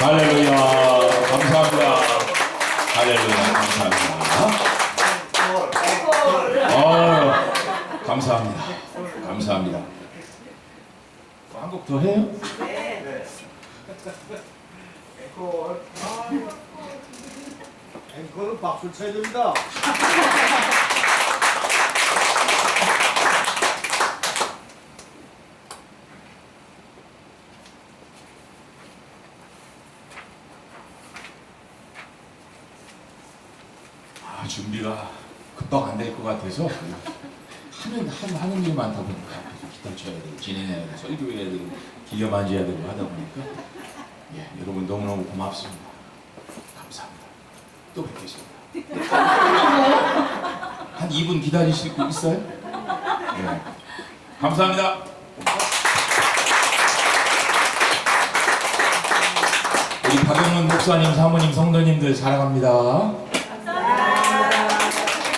할렐루야. 감사합니다. 할렐루야. 감사합니다. 어, 감사합니다. 감사합니다. 한곡 더 해요? 앵콜. 앵콜은 박수 쳐야 됩니다. 준비가 금방 안될 것 같아서 하는 한 하는 일 많다 보니까 기타 쳐야 되고 진행해야 되고 설교해야 되고 기가 만져야 되고 하다 보니까 예, 여러분 너무너무 고맙습니다. 감사합니다. 또 뵙겠습니다. 한 2분 기다리실 수 있어요? 예. 감사합니다. 우리 박영문 목사님, 사모님, 성도님들 사랑합니다.